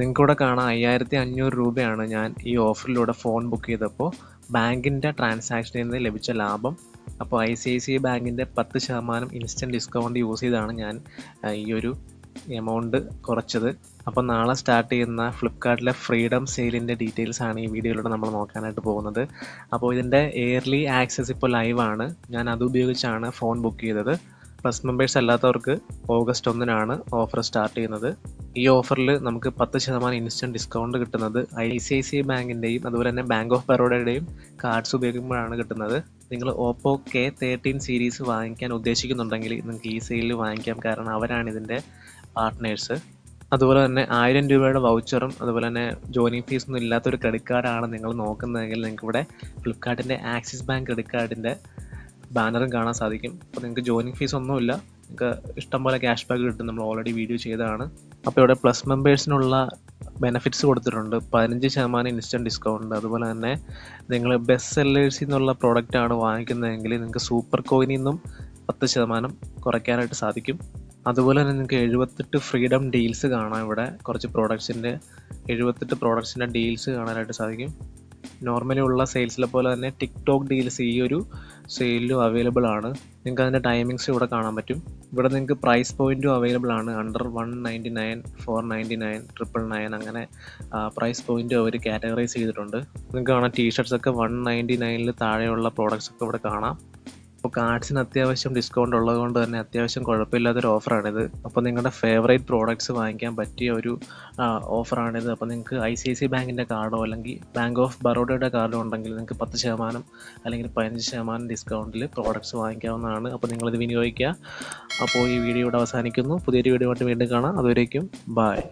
നിങ്ങൾക്കിവിടെ കാണാം അയ്യായിരത്തി അഞ്ഞൂറ് രൂപയാണ് ഞാൻ ഈ ഓഫറിലൂടെ ഫോൺ ബുക്ക് ചെയ്തപ്പോൾ ബാങ്കിന്റെ ട്രാൻസാക്ഷനിൽ നിന്ന് ലഭിച്ച ലാഭം. അപ്പോൾ ഐ സി ഐ സി ബാങ്കിന്റെ പത്ത് ശതമാനം ഇൻസ്റ്റന്റ് ഡിസ്കൗണ്ട് യൂസ് ചെയ്താണ് ഞാൻ ഈ ഒരു എമൗണ്ട് കുറച്ചത്. അപ്പോൾ നാളെ സ്റ്റാർട്ട് ചെയ്യുന്ന ഫ്ലിപ്കാർട്ടിലെ ഫ്രീഡം സെയിലിന്റെ ഡീറ്റെയിൽസ് ആണ് ഈ വീഡിയോയിലൂടെ നമ്മൾ നോക്കാനായിട്ട് പോകുന്നത്. അപ്പോൾ ഇതിന്റെ എയർലി ആക്സസ് ഇപ്പോൾ ലൈവാണ് ഞാൻ അത് ഉപയോഗിച്ചാണ് ഫോൺ ബുക്ക് ചെയ്തത്. പ്ലസ് മെമ്പേഴ്സ് അല്ലാത്തവർക്ക് ഓഗസ്റ്റ് ഒന്നിനാണ് ഓഫർ സ്റ്റാർട്ട് ചെയ്യുന്നത്. ഈ ഓഫറിൽ നമുക്ക് പത്ത് ശതമാനം ഇൻസ്റ്റന്റ് ഡിസ്കൗണ്ട് കിട്ടുന്നത് ഐ സി ഐ സി ബാങ്കിന്റെയും അതുപോലെ തന്നെ ബാങ്ക് ഓഫ് ബറോഡയുടെയും കാർഡ്സ് ഉപയോഗിക്കുമ്പോഴാണ് കിട്ടുന്നത്. നിങ്ങൾ ഓപ്പോ കെ തേർട്ടീൻ സീരീസ് വാങ്ങിക്കാൻ ഉദ്ദേശിക്കുന്നുണ്ടെങ്കിൽ നിങ്ങൾക്ക് ഈ സെയിലിൽ വാങ്ങിക്കാം. കാരണം അവരാണ് ഇതിന്റെ പാർട്ട്നേഴ്സ് അതുപോലെ തന്നെ ആയിരം രൂപയുടെ വൗച്ചറും അതുപോലെ തന്നെ ജോയിനിങ് ഫീസ് ഒന്നും ഇല്ലാത്തൊരു ക്രെഡിറ്റ് കാർഡാണ് നിങ്ങൾ നോക്കുന്നതെങ്കിൽ നിങ്ങൾക്ക് ഇവിടെ ഫ്ലിപ്കാർട്ടിന്റെ ആക്സിസ് ബാങ്ക് ക്രെഡിറ്റ് കാർഡിന്റെ ബാനറും കാണാൻ സാധിക്കും. അപ്പോൾ നിങ്ങൾക്ക് ജോയിനിങ് ഫീസ് ഒന്നുമില്ല. നിങ്ങൾക്ക് ഇഷ്ടംപോലെ ക്യാഷ് ബാക്ക് കിട്ടും. നമ്മൾ ഓൾറെഡി വീഡിയോ ചെയ്തതാണ്. അപ്പോൾ ഇവിടെ പ്ലസ് മെമ്പേഴ്സിനുള്ള ബെനിഫിറ്റ്സ് കൊടുത്തിട്ടുണ്ട്. പതിനഞ്ച് ശതമാനം ഇൻസ്റ്റന്റ് ഡിസ്കൗണ്ട് അതുപോലെ തന്നെ നിങ്ങൾ ബെസ്റ്റ് സെല്ലേഴ്സിൽ നിന്നുള്ള പ്രോഡക്റ്റ് ആണ് വാങ്ങിക്കുന്നതെങ്കിൽ നിങ്ങൾക്ക് സൂപ്പർ കോയിനിൽ നിന്നും പത്ത് ശതമാനം കുറയ്ക്കാനായിട്ട് സാധിക്കും. അതുപോലെ തന്നെ നിങ്ങൾക്ക് എഴുപത്തെട്ട് ഫ്രീഡം ഡീൽസ് കാണാം ഇവിടെ. കുറച്ച് പ്രോഡക്ട്സിന്റെ എഴുപത്തെട്ട് പ്രോഡക്ട്സിന്റെ ഡീൽസ് കാണാനായിട്ട് സാധിക്കും. നോർമലി ഉള്ള സെയിൽസിലെ പോലെ തന്നെ ടിക്ടോക്ക് ഡീൽസ് ഈ ഒരു സെയിലിലും അവൈലബിൾ ആണ്. നിങ്ങൾക്ക് അതിന്റെ ടൈമിങ്സ് ഇവിടെ കാണാൻ പറ്റും. ഇവിടെ നിങ്ങൾക്ക് പ്രൈസ് പോയിന്റും അവൈലബിൾ ആണ്. Under one ninety nine four ninety nine triple nine അങ്ങനെ പ്രൈസ് പോയിന്റും അവർ കാറ്റഗറൈസ് ചെയ്തിട്ടുണ്ട്. നിങ്ങൾക്ക് കാണാം ടീഷർട്സ് ഒക്കെ വൺ നയന്റി നയനിൽ താഴെയുള്ള പ്രോഡക്റ്റ്സ് ഒക്കെ ഇവിടെ കാണാം. അപ്പോൾ കാർഡ്സിന് അത്യാവശ്യം ഡിസ്കൗണ്ട് ഉള്ളത് കൊണ്ട് തന്നെ അത്യാവശ്യം കുഴപ്പമില്ലാത്തൊരു ഓഫറാണിത് അപ്പോൾ നിങ്ങളുടെ ഫേവറേറ്റ് പ്രോഡക്റ്റ്സ് വാങ്ങിക്കാൻ പറ്റിയ ഒരു ഓഫറാണിത് അപ്പോൾ നിങ്ങൾക്ക് ഐ സി ഐ സി ബാങ്കിന്റെ കാർഡോ അല്ലെങ്കിൽ ബാങ്ക് ഓഫ് ബറോഡയുടെ കാർഡോ ഉണ്ടെങ്കിൽ നിങ്ങൾക്ക് പത്ത് ശതമാനം അല്ലെങ്കിൽ പതിനഞ്ച് ശതമാനം ഡിസ്കൗണ്ടിൽ പ്രോഡക്റ്റ്സ് വാങ്ങിക്കാവുന്നതാണ്. അപ്പോൾ നിങ്ങളിത് വിനിയോഗിക്കുക. അപ്പോൾ ഈ വീഡിയോ ഇവിടെ അവസാനിക്കുന്നു. പുതിയൊരു വീഡിയോ ആയിട്ട് വീണ്ടും കാണാം. അതുവരേക്കും ബായ്